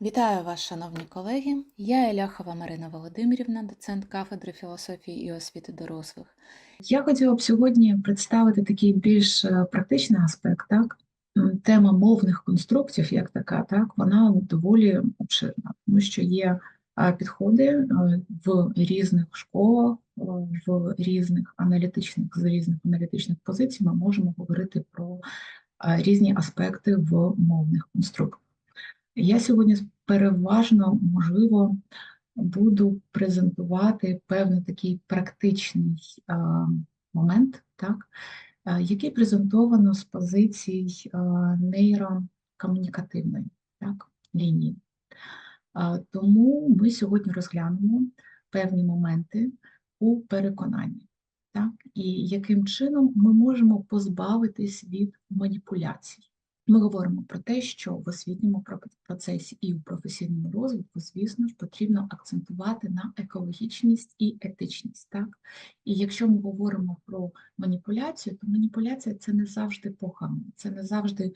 Вітаю вас, шановні колеги. Я Еляхова Марина Володимирівна, доцент кафедри філософії і освіти дорослих. Я хотіла б сьогодні представити такий більш е, практичний аспект, так? Тема мовних конструктів, як така, так, вона доволі обширна, тому що є е, підходи е, в різних школах, в різних аналітичних, з різних аналітичних позицій ми можемо говорити про різні аспекти в мовних конструктах. Я сьогодні переважно, можливо, буду презентувати певний такий практичний е, момент, так, е, який презентовано з позицій е, нейрокомунікативної так, лінії. Тому ми сьогодні розглянемо певні моменти у переконанні, так, і яким чином ми можемо позбавитись від маніпуляцій. Ми говоримо про те, що в освітньому процесі і у професійному розвитку, звісно ж, потрібно акцентувати на екологічність і етичність. Так? І якщо ми говоримо про маніпуляцію, то маніпуляція це не завжди погано, це не завжди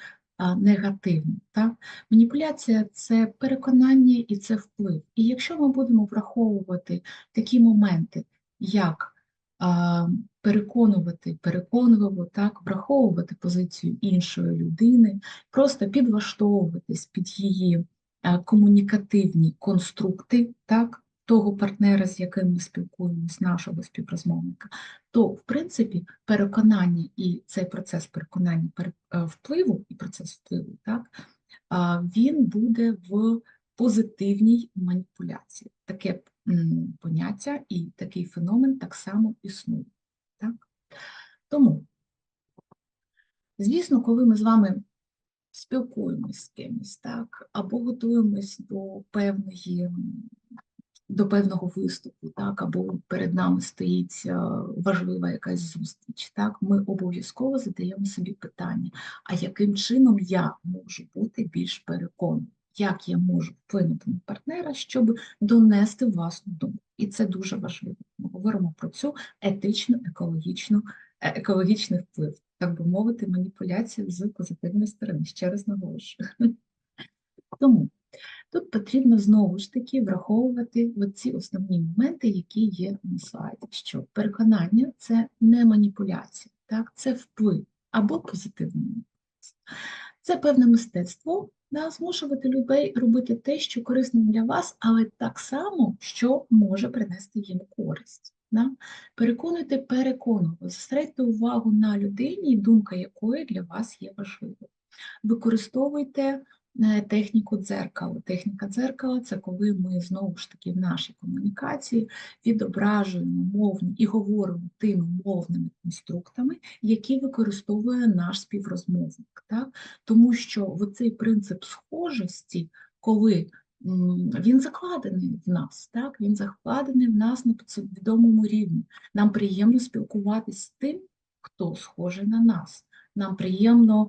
негативно. Так? Маніпуляція це переконання і це вплив. І якщо ми будемо враховувати такі моменти, як переконувати, переконливо, так, враховувати позицію іншої людини, просто підлаштовуватись під її а, комунікативні конструкти, так, того партнера, з яким ми спілкуємось, нашого співрозмовника, то, в принципі, переконання і цей процес переконання е, впливу і процес впливу, так, він буде в позитивній маніпуляції. Таке поняття і такий феномен так само існує. Так? Тому, звісно, коли ми з вами спілкуємось з кимось, так, або готуємось до певної, до певного виступу, так, або перед нами стоїть е, важлива якась зустріч, так, ми обов'язково задаємо собі питання, а яким чином я можу бути більш переконаним? Як я можу вплинути на партнера, щоб донести власну думку? І це дуже важливо. Ми говоримо про цю етичну, екологічну, е, екологічний вплив, так би мовити, маніпуляцію з позитивної сторони. Ще раз наголошую. Тому тут потрібно знову ж таки враховувати ці основні моменти, які є на слайді. Що переконання це не маніпуляція, так? це вплив або позитивна маніпуляція. Це певне мистецтво, да, змушувати людей робити те, що корисно для вас, але так само, що може принести їм користь. Да? Переконуйте переконувати, зосередьте увагу на людині, думка якої для вас є важливою. Використовуйте техніку дзеркала. Техніка дзеркала це коли ми знову ж таки в нашій комунікації відображуємо мовні і говоримо тими мовними конструктами, які використовує наш співрозмовник. Так? Тому що цей принцип схожості, коли він закладений в нас, так? він закладений в нас на підсвідомому рівні. Нам приємно спілкуватися з тим, хто схожий на нас. Нам приємно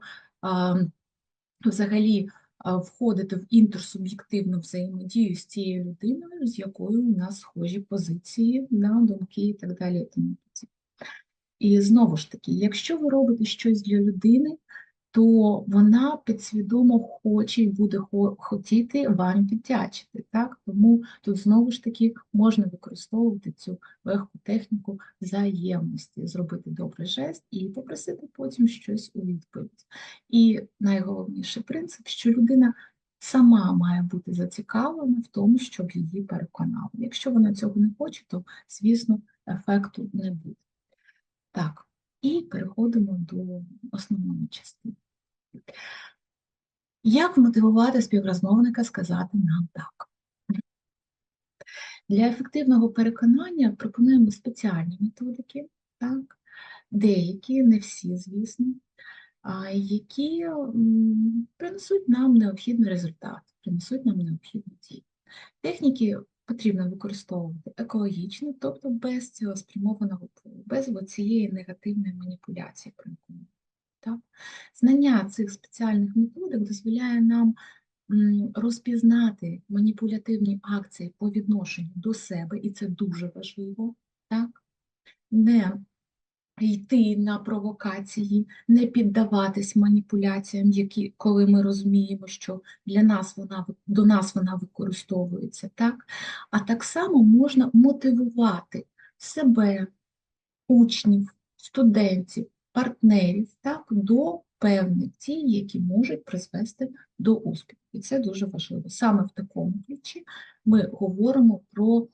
взагалі входити в інтерсуб'єктивну взаємодію з тією людиною, з якою у нас схожі позиції на думки і так далі. І знову ж таки, якщо ви робите щось для людини, то вона підсвідомо хоче і буде хо- хотіти вам віддячити. Так? Тому тут знову ж таки можна використовувати цю легку техніку взаємності, зробити добрий жест і попросити потім щось у відповідь. І найголовніший принцип, що людина сама має бути зацікавлена в тому, щоб її переконали. Якщо вона цього не хоче, то, звісно, ефекту не буде. Так, і переходимо до основної частини. Як мотивувати співрозмовника сказати нам так? Для ефективного переконання пропонуємо спеціальні методики, так? деякі, не всі, звісно, які принесуть нам необхідний результат, принесуть нам необхідну дію. Техніки потрібно використовувати екологічно, тобто без цього спрямованого впливу, без цієї негативної маніпуляції, так? Знання цих спеціальних методик дозволяє нам розпізнати маніпулятивні акції по відношенню до себе, і це дуже важливо, так? не йти на провокації, не піддаватись маніпуляціям, які, коли ми розуміємо, що для нас вона, до нас вона використовується, так? А так само можна мотивувати себе, учнів, студентів, партнерів так, до певних дій, які можуть призвести до успіху. І це дуже важливо. Саме в такому ключі ми говоримо про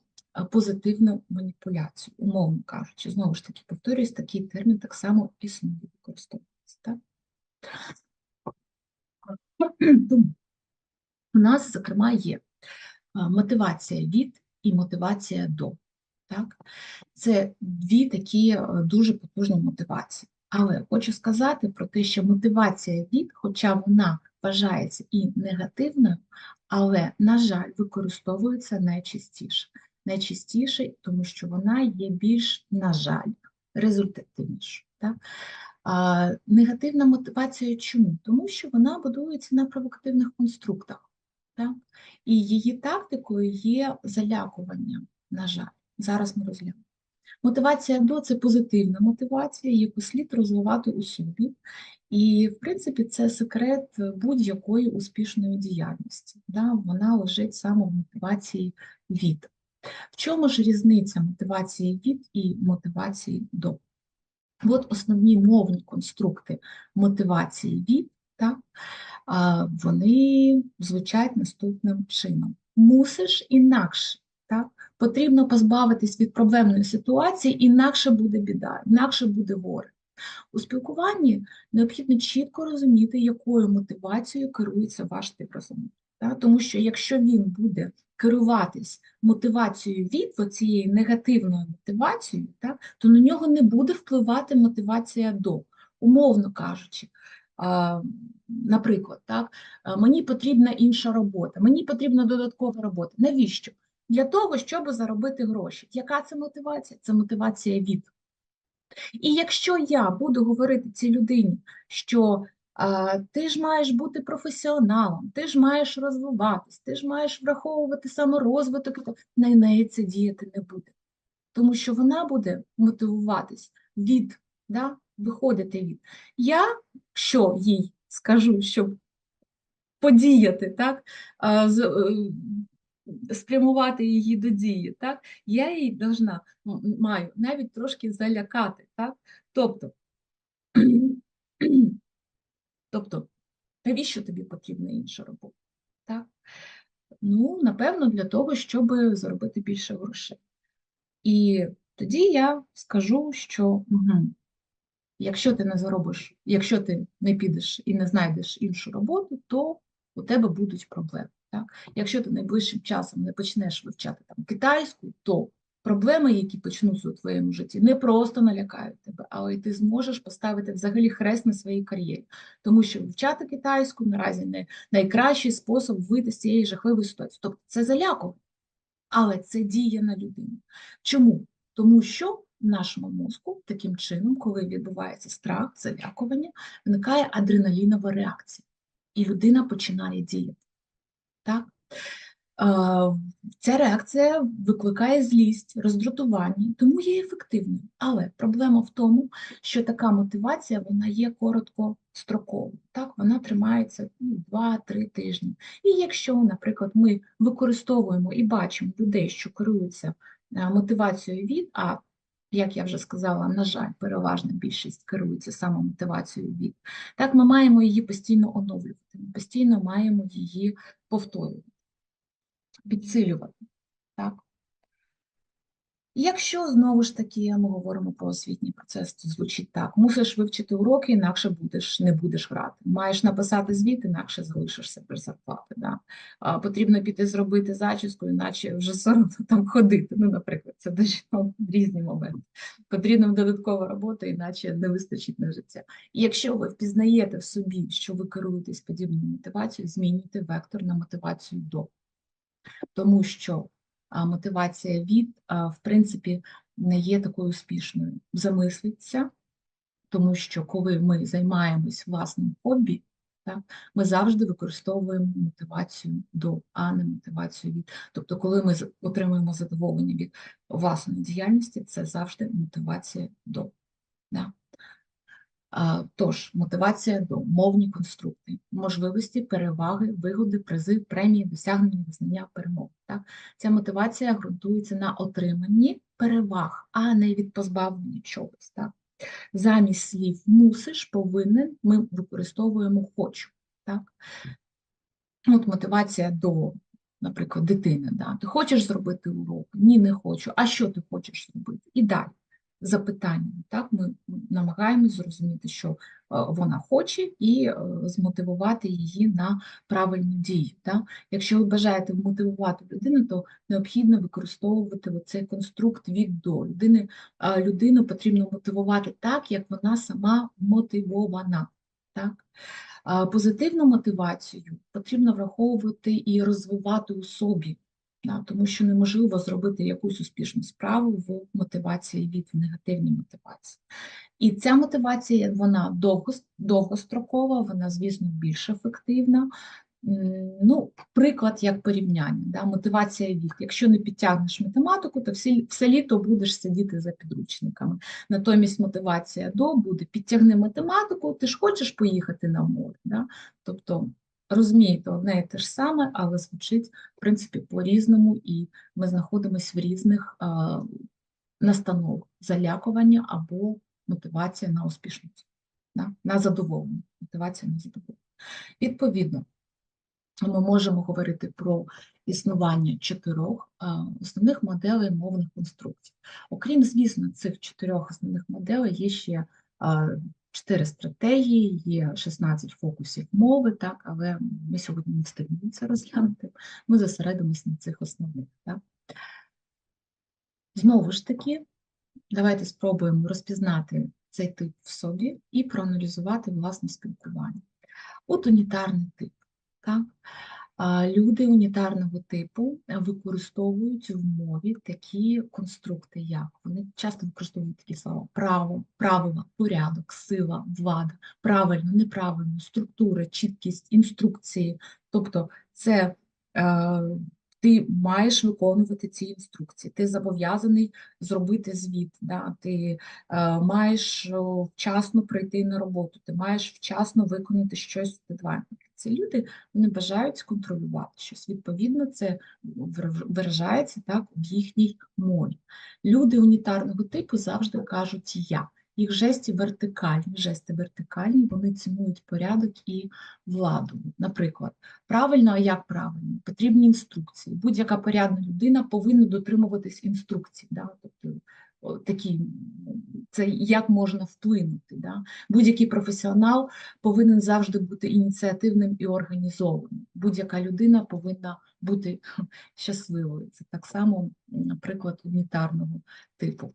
позитивну маніпуляцію, умовно кажучи. Знову ж таки, повторюсь, такий термін так само існує, використовується. Так? У нас, зокрема, є мотивація від і мотивація до. Так? Це дві такі е, дуже потужні мотивації. Але хочу сказати про те, що мотивація від, хоча вона вважається і негативною, але, на жаль, використовується найчастіше. Найчастіше, тому що вона є більш, на жаль, результативнішою. Негативна мотивація чому? Тому що вона будується на провокативних конструктах. Так? І її тактикою є залякування, на жаль. Зараз ми розглянемо. Мотивація до це позитивна мотивація, яку слід розвивати у собі. І, в принципі, це секрет будь-якої успішної діяльності. Да? Вона лежить саме в мотивації від. В чому ж різниця мотивації від і мотивації до? От основні мовні конструкти мотивації від, так, вони звучать наступним чином. Мусиш інакше. Потрібно позбавитись від проблемної ситуації, інакше буде біда, інакше буде горе. У спілкуванні необхідно чітко розуміти, якою мотивацією керується ваш співрозумник. Так? Тому що якщо він буде керуватись мотивацією від цією негативною мотивацією, так, то на нього не буде впливати мотивація до. Умовно кажучи, наприклад, так, мені потрібна інша робота, мені потрібна додаткова робота. Навіщо? Для того, щоб заробити гроші. Яка це мотивація? Це мотивація від. І якщо я буду говорити цій людині, що а, ти ж маєш бути професіоналом, ти ж маєш розвиватись, ти ж маєш враховувати саморозвиток, на неї це діяти не буде. Тому що вона буде мотивуватись від, да, виходити від. Я, що їй скажу, щоб подіяти, так, е, спрямувати її до дії, так, я її должна, маю навіть трошки залякати, так, тобто, тобто, навіщо тобі потрібна інша робота, так? Ну, напевно, для того, щоб заробити більше грошей. І тоді я скажу, що угу, якщо ти не заробиш, якщо ти не підеш і не знайдеш іншу роботу, то у тебе будуть проблеми. Так? Якщо ти найближчим часом не почнеш вивчати там китайську, то проблеми, які почнуться у твоєму житті, не просто налякають тебе, але й ти зможеш поставити взагалі хрест на своїй кар'єрі. Тому що вивчати китайську наразі не найкращий спосіб вийти з цієї жахливої ситуації. Тобто це залякування, але це діє на людину. Чому? Тому що в нашому мозку таким чином, коли відбувається страх, залякування, виникає адреналінова реакція, і людина починає діяти. Так? Е, Ця реакція викликає злість, роздратування, тому є ефективною. Але проблема в тому, що така мотивація вона є короткостроковою. Так? Вона тримається ну, 2-3 тижні. І якщо, наприклад, ми використовуємо і бачимо людей, що керуються е, мотивацією від, а як я вже сказала, на жаль, переважна більшість керується саме мотивацією від, так ми маємо її постійно оновлювати, ми постійно маємо її повторювати, підсилювати. Так? Якщо знову ж таки ми говоримо про освітній процес, то звучить так: мусиш вивчити уроки, інакше будеш, не будеш грати. Маєш написати звіт, інакше залишишся без зарплати. Потрібно піти зробити зачіску, іначе вже соромно там ходити. Ну, наприклад, це дуже ну, різні моменти. Потрібна додаткова робота, іначе не вистачить на життя. І якщо ви впізнаєте в собі, що ви керуєтесь подібною мотивацією, змінюйте вектор на мотивацію до. Тому що мотивація від, в принципі, не є такою успішною. Замисліться, тому що коли ми займаємось власним хобі, так, ми завжди використовуємо мотивацію до, а не мотивацію від. Тобто, коли ми отримуємо задоволення від власної діяльності, це завжди мотивація до. Да. Тож, мотивація до мовні конструкти, можливості, переваги, вигоди, призи, премії, досягнення, визнання, перемог. Так? Ця мотивація ґрунтується на отриманні переваг, а не від позбавлення чогось. Так? Замість слів мусиш, повинен ми використовуємо хочу. Так? От мотивація до, наприклад, дитини. Да? Ти хочеш зробити урок? Ні, не хочу. А що ти хочеш зробити? І далі запитання. Так? Ми намагаємось зрозуміти, що вона хоче, і е, змотивувати її на правильну дію. Так? Якщо ви бажаєте вмотивувати людину, то необхідно використовувати цей конструкт від до людини. е, Людину потрібно мотивувати так, як вона сама мотивована. Так? Позитивну мотивацію потрібно враховувати і розвивати у собі, тому що неможливо зробити якусь успішну справу в мотивації від в негативній мотивації. І ця мотивація вона довго, довгострокова, вона, звісно, більш ефективна. Ну, приклад як порівняння, да, мотивація від. Якщо не підтягнеш математику, то все, все літо будеш сидіти за підручниками. Натомість мотивація до буде підтягни математику, ти ж хочеш поїхати на море. Да? Тобто розумієте одне і те ж саме, але звучить в принципі по-різному, і ми знаходимося в різних а, настановах залякування або мотивація на успішність, да? на задоволення. Мотивація на задоволення. Відповідно, ми можемо говорити про існування чотирьох основних моделей мовних конструкцій. Окрім, звісно, цих чотирьох основних моделей є ще чотири стратегії, є 16 фокусів мови, так, але ми сьогодні не встигнемо це розглянути. Ми зосередимося на цих основних. Так. Знову ж таки, давайте спробуємо розпізнати цей тип в собі і проаналізувати власне спілкування. От унітарний тип. Так? Люди унітарного типу використовують в мові такі конструкти, як вони часто використовують такі слова право, правила, порядок, сила, влада, правильно, неправильно, структура, чіткість, інструкції. Тобто це е, ти маєш виконувати ці інструкції, ти зобов'язаний зробити звіт, да? ти е, маєш вчасно прийти на роботу, ти маєш вчасно виконати щось в дедлайн. Ці люди вони бажають контролювати щось. Відповідно, це вир- виражається так в їхній мові. Люди унітарного типу завжди кажуть я. Їх жесті вертикальні, жести вертикальні, вони цінують порядок і владу. Наприклад, правильно, а як правильно? Потрібні інструкції. Будь-яка порядна людина повинна дотримуватись інструкцій. Да? Тобто, такі, це як можна вплинути. Да? Будь-який професіонал повинен завжди бути ініціативним і організованим. Будь-яка людина повинна бути щасливою. Це так само приклад унітарного типу.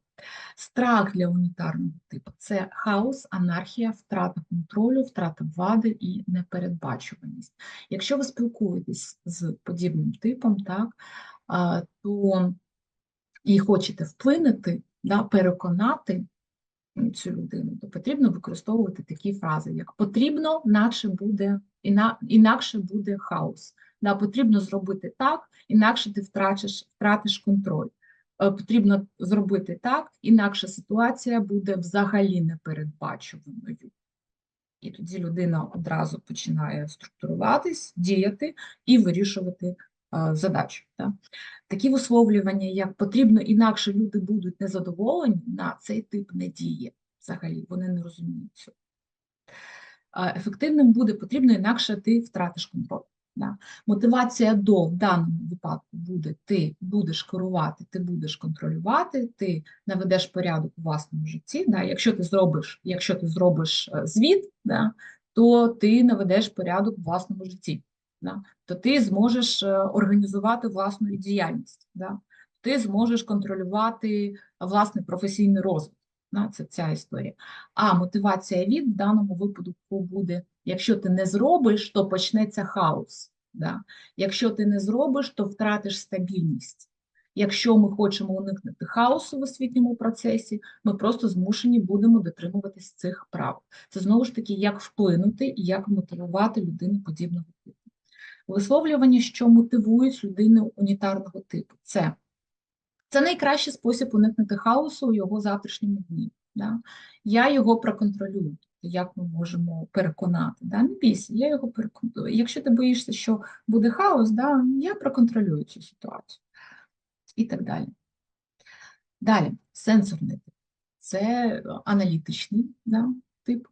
Страх для унітарного типу це хаос, анархія, втрата контролю, втрата влади і непередбачуваність. Якщо ви спілкуєтесь з подібним типом, так, то і хочете вплинути, да, переконати цю людину, то потрібно використовувати такі фрази, як потрібно, наче буде, інакше буде хаос. Да, потрібно зробити так, інакше ти втратиш, втратиш контроль. Е, Потрібно зробити так, інакше ситуація буде взагалі непередбачуваною. І тоді людина одразу починає структуруватись, діяти і вирішувати е, задачу. Да? Такі висловлювання, як потрібно інакше люди будуть незадоволені, на цей тип не діє взагалі, вони не розуміють цього. Ефективним буде потрібно інакше ти втратиш контроль. Да? Мотивація до в даному випадку буде ти будеш керувати, ти будеш контролювати, ти наведеш порядок у власному житті. Да? Якщо ти зробиш, якщо ти зробиш е, звіт, да, то ти наведеш порядок у власному житті. Да? То ти зможеш е, організувати власну діяльність, да? ти зможеш контролювати власний професійний розвиток. Да? Це ця історія. А мотивація від в даному випадку буде: якщо ти не зробиш, то почнеться хаос. Да? Якщо ти не зробиш, то втратиш стабільність. Якщо ми хочемо уникнути хаосу в освітньому процесі, ми просто змушені будемо дотримуватись цих прав. Це знову ж таки, як вплинути і як мотивувати людину подібного типу. Висловлювання, що мотивують людину унітарного типу, це, це найкращий спосіб уникнути хаосу у його завтрашньому дні. Да? Я його проконтролюю. Як ми можемо переконати? Да? Не бійся, я його переконую. Якщо ти боїшся, що буде хаос, да, я проконтролюю цю ситуацію. І так далі. Далі, сенсорний тип. Це аналітичний да, тип,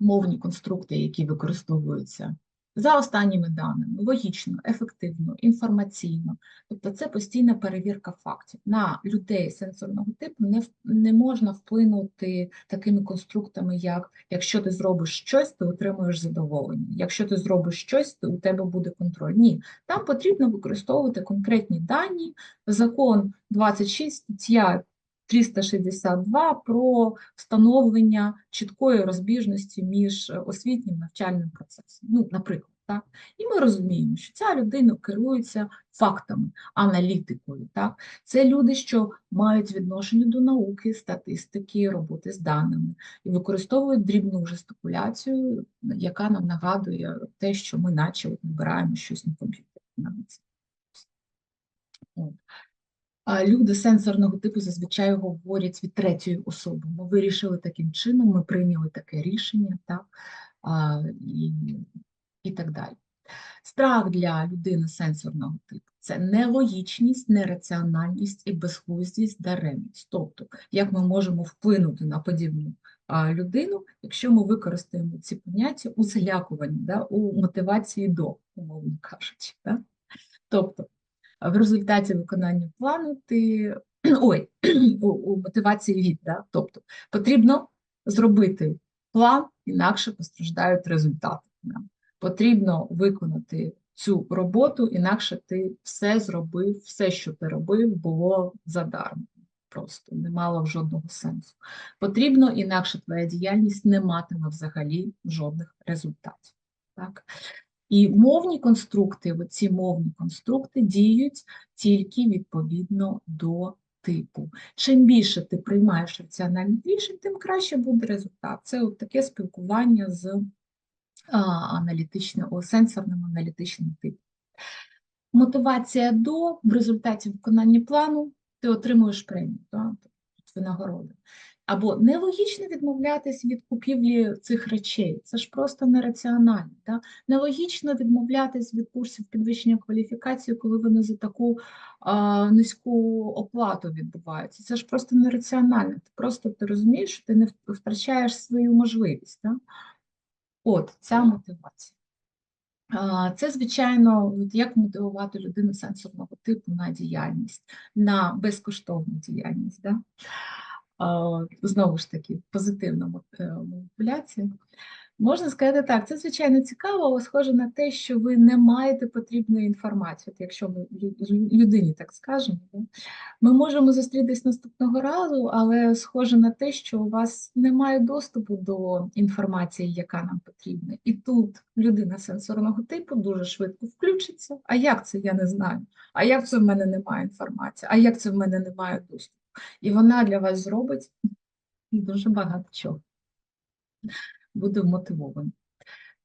мовні конструкти, які використовуються за останніми даними, логічно, ефективно, інформаційно. Тобто це постійна перевірка фактів. На людей сенсорного типу не, не можна вплинути такими конструктами, як якщо ти зробиш щось, ти отримуєш задоволення. Якщо ти зробиш щось, то у тебе буде контроль. Ні, там потрібно використовувати конкретні дані. Закон 26, стаття 362 про встановлення чіткої розбіжності між е, освітнім навчальним процесом. Ну, наприклад, так. І ми розуміємо, що ця людина керується фактами, аналітикою. Так. Це люди, що мають відношення до науки, статистики, роботи з даними і використовують дрібну жестикуляцію, яка нам нагадує те, що ми наче от набираємо щось на комп'ютері. Люди сенсорного типу зазвичай говорять від третьої особи. Ми вирішили таким чином, ми прийняли таке рішення, так, і, і так далі. Страх для людини сенсорного типу це нелогічність, нераціональність і безглуздість, даремність. Тобто, як ми можемо вплинути на подібну людину, якщо ми використаємо ці поняття у залякуванні, да, у мотивації до, умовно кажучи. Да? Тобто, в результаті виконання плану ти ой, у, у мотивації від, да? тобто потрібно зробити план, інакше постраждають результати. Да? Потрібно виконати цю роботу, інакше ти все зробив, все, що ти робив, було задармо. Просто не мало жодного сенсу. Потрібно, інакше твоя діяльність не матиме взагалі жодних результатів. Так? І мовні конструкти, ці мовні конструкти діють тільки відповідно до типу. Чим більше ти приймаєш раціональних рішень, тим краще буде результат. Це от таке спілкування з сенсорним аналітичним типом. Мотивація до в результаті виконання плану ти отримуєш премію, да? Або нелогічно відмовлятись від купівлі цих речей. Це ж просто нераціонально. Да? Нелогічно відмовлятись від курсів підвищення кваліфікації, коли вони за таку а, низьку оплату відбуваються. Це ж просто нераціонально. Ти просто ти розумієш, що ти не втрачаєш свою можливість. Да? От ця мотивація. А, Це, звичайно, як мотивувати людину сенсорного типу на діяльність, на безкоштовну діяльність. Да? Знову ж таки, позитивна мо- е. Можна сказати так, це звичайно цікаво, але схоже на те, що ви не маєте потрібної інформації, от якщо ми лю- людині так скажемо. Ми можемо зустрітись наступного разу, але схоже на те, що у вас немає доступу до інформації, яка нам потрібна. І тут людина сенсорного типу дуже швидко включиться. А як це я не знаю? А як це в мене немає інформації? А як це в мене немає доступу? І вона для вас зробить дуже багато чого. Буде вмотивований.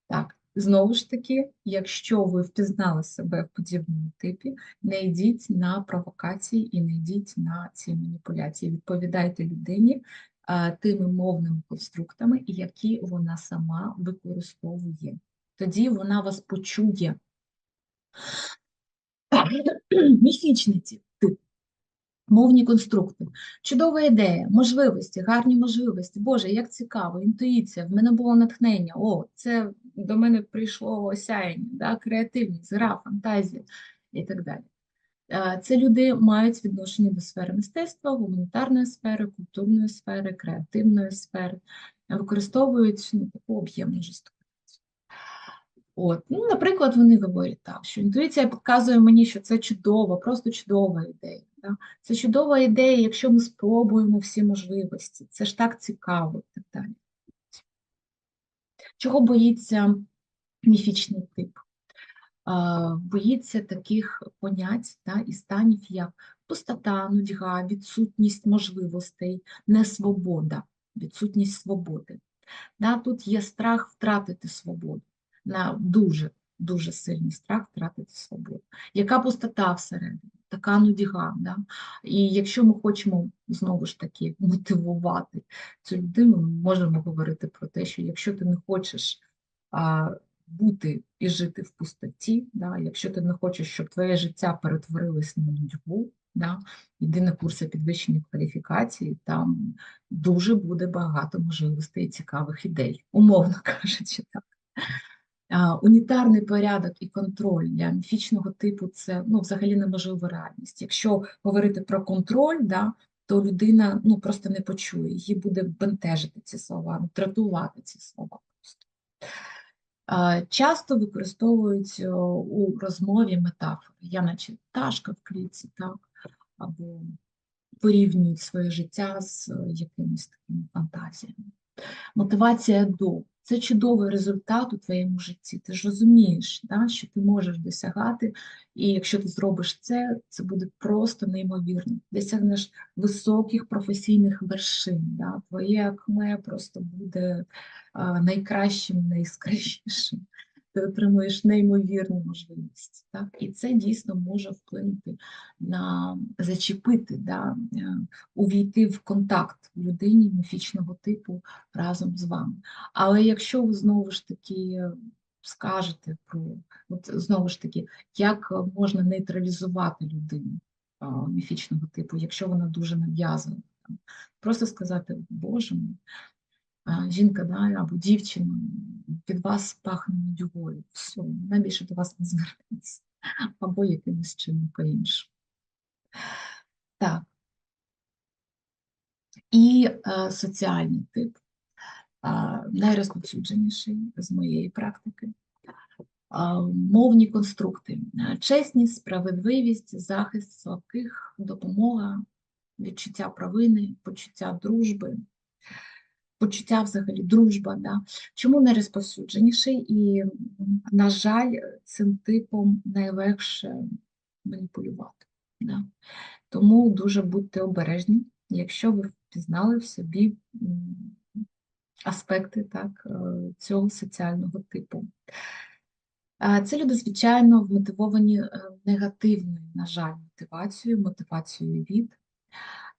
Так, знову ж таки, якщо ви впізнали себе в подібному типі, не йдіть на провокації і не йдіть на ці маніпуляції. Відповідайте людині а, тими мовними конструктами, які вона сама використовує. Тоді вона вас почує. Міфічний тип. Мовні конструкти. Чудова ідея, можливості, гарні можливості. Боже, як цікаво, інтуїція, в мене було натхнення. О, це до мене прийшло осяяння, да, креативність, гра, фантазія і так далі. Е, Це люди мають відношення до сфери мистецтва, гуманітарної сфери, культурної сфери, креативної сфери, використовують ну, таку об'ємну. От, ну, наприклад, вони говорять так, що інтуїція підказує мені, що це чудова, просто чудова ідея. Це чудова ідея, якщо ми спробуємо всі можливості. Це ж так цікаво і так далі. Чого боїться міфічний тип? Боїться таких понять да, і станів, як пустота, нудьга, відсутність можливостей, несвобода, відсутність свободи. Да, тут є страх втратити свободу, на дуже, дуже сильний страх втратити свободу. Яка пустота всередині? Та легка нудьга. Да? І якщо ми хочемо знову ж таки мотивувати цю людину, ми можемо говорити про те, що якщо ти не хочеш а, бути і жити в пустоті, да? якщо ти не хочеш, щоб твоє життя перетворилось на нудьгу, да? йди на курси підвищення кваліфікації, там дуже буде багато можливостей і цікавих ідей, умовно кажучи так. Унітарний порядок і контроль для міфічного типу це ну, взагалі неможлива реальність. Якщо говорити про контроль, да, то людина ну, просто не почує, її буде бентежити ці слова, дратувати ці слова. Часто використовують у розмові метафори. Я наче пташка в клітці, так, або порівнюють своє життя з е, якимись такими фантазіями. Мотивація до це чудовий результат у твоєму житті. Ти ж розумієш, да, що ти можеш досягати, і якщо ти зробиш це, це буде просто неймовірно. Досягнеш високих професійних вершин. Да. Твоє акме просто буде найкращим, найяскравішим. Ти отримуєш неймовірну можливість. Так? І це дійсно може вплинути на зачепити, да, е, увійти в контакт людині міфічного типу разом з вами. Але якщо ви знову ж таки скажете про, от знову ж таки, як можна нейтралізувати людину міфічного типу, якщо вона дуже нав'язана, просто сказати, Боже мій, жінка да, або дівчина від вас пахне нудьгою, все, вона більше до вас не звернеться, або якимось чином по-іншому. Так. І е, соціальний тип, е, найрозповсюдженіший з моєї практики. Мовні конструкти, чесність, справедливість, захист слабких, допомога, відчуття провини, почуття дружби, почуття взагалі дружба. Да? Чому найрозповсюдженіший? І, на жаль, цим типом найлегше маніпулювати. Да? Тому дуже будьте обережні, якщо ви впізнали в собі аспекти так, е, цього соціального типу. Це люди, звичайно, вмотивовані е, негативною, на жаль, мотивацією, мотивацією від.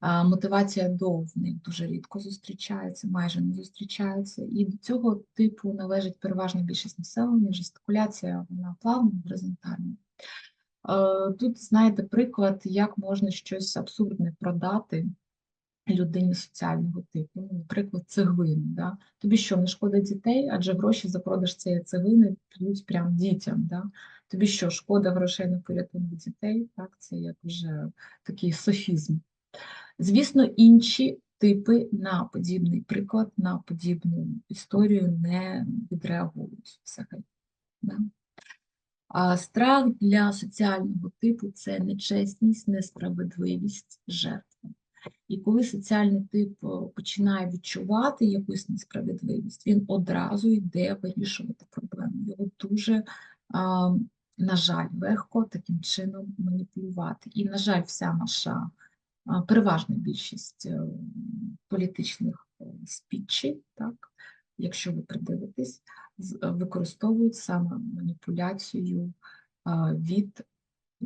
Мотивація до в них дуже рідко зустрічається, майже не зустрічається. І до цього типу належить переважна більшість населення, жестикуляція, вона плавна, горизонтальна. Е, Тут знаєте приклад, як можна щось абсурдне продати людині соціального типу. Ну, Наприклад, цеглину. Да? Тобі що, не шкода дітей, адже гроші за продаж цієї цеглини підуть прям дітям. Да? Тобі що, шкода грошей на порятунок дітей? Так, це як вже такий софізм. Звісно, інші типи на подібний приклад, на подібну історію не відреагують взагалі. Да? А страх для соціального типу це нечесність, несправедливість, жертва. І коли соціальний тип е, починає відчувати якусь несправедливість, він одразу йде вирішувати проблему. Його дуже, на жаль, легко таким чином маніпулювати. І, на жаль, вся наша переважна більшість е, політичних е, спічей, так, якщо ви придивитесь, е, використовують саме маніпуляцію від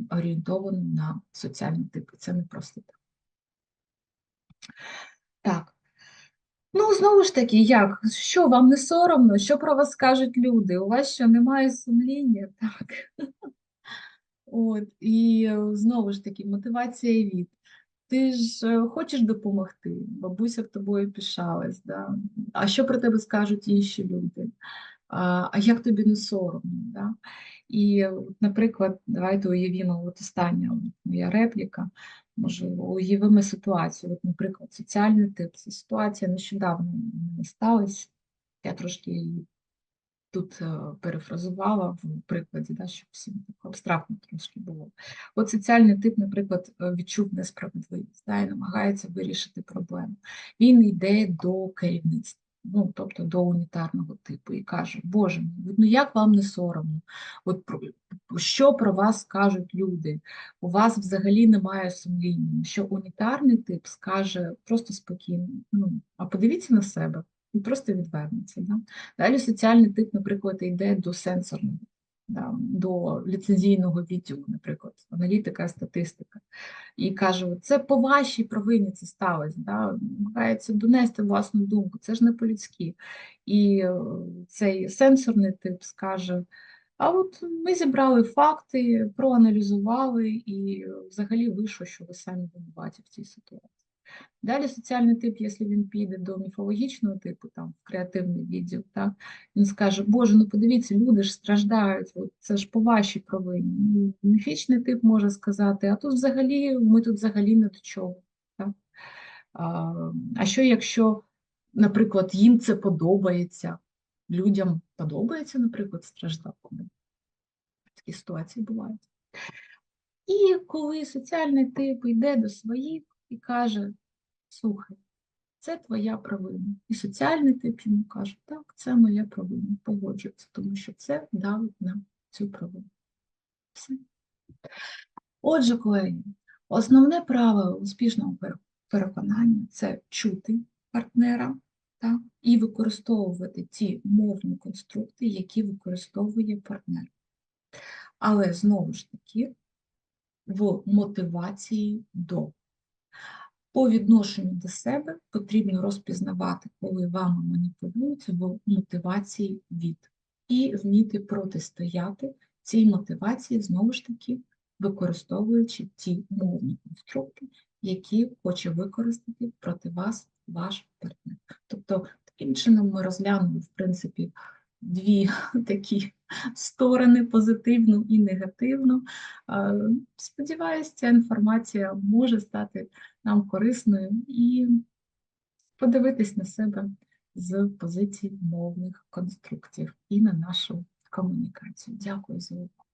орієнтовану на соціальні типи. Це не просто так. Так. Ну, знову ж таки, як? Що вам не соромно? Що про вас скажуть люди? У вас що немає сумління? Так. От, і знову ж таки, мотивація від. Ти ж е, хочеш допомогти, бабуся б тобою пишалась, да? а що про тебе скажуть інші люди? А, як тобі не соромно? Да? І, наприклад, давайте уявімо, от остання моя репліка, можливо, уявимо ситуацію. От, наприклад, соціальний тип. Це ситуація нещодавно в сталася. Я трошки її тут е, перефразувала в прикладі, да, щоб всім абстрактно трошки було. От соціальний тип, наприклад, е, відчув несправедливість да, і намагається вирішити проблему. Він йде до керівництва, ну, тобто до унітарного типу, і каже, Боже мій, ну як вам не соромно? От про, що про вас скажуть люди? У вас взагалі немає сумління, що унітарний тип скаже просто спокійно, ну, а подивіться на себе. І просто відвернеться. Да? Далі соціальний тип, наприклад, йде до сенсорного, да, до ліцензійного відділу, наприклад, аналітика, статистика. і каже: це по вашій провині це сталося. Да? Намагається донести власну думку, це ж не по-людськи. І е, цей сенсорний тип скаже. А от ми зібрали факти, проаналізували, і взагалі вийшло, що ви самі винуваті в цій ситуації. Далі соціальний тип, якщо він піде до міфологічного типу, там в креативний відділ, так, він скаже, Боже, ну подивіться, люди ж страждають, от це ж по вашій провині. Ну, Міфічний тип може сказати, а тут взагалі ми тут взагалі не до чого. Так? А, а що якщо, наприклад, їм це подобається, людям подобається, наприклад, страждати? Такі ситуації бувають. І коли соціальний тип йде до своїх і каже, слухай, це твоя провина. І соціальний тип йому каже, так, це моя провина, погоджується, тому що це давить на цю провину. Все. Отже, колеги, основне правило успішного переконання це чути партнера так, і використовувати ті мовні конструкти, які використовує партнер. Але знову ж таки, в мотивації до. По відношенню до себе потрібно розпізнавати, коли вами маніпулюють в мотивації від, і вміти протистояти цій мотивації, знову ж таки, використовуючи ті мовні конструкти, які хоче використати проти вас ваш партнер. Тобто, таким чином ми розглянули, в принципі, дві такі сторони позитивну і негативну. Сподіваюся, Сподіваюсь, ця інформація може стати нам корисною і подивитись на себе з позиції мовних конструктів і на нашу комунікацію. Дякую за увагу.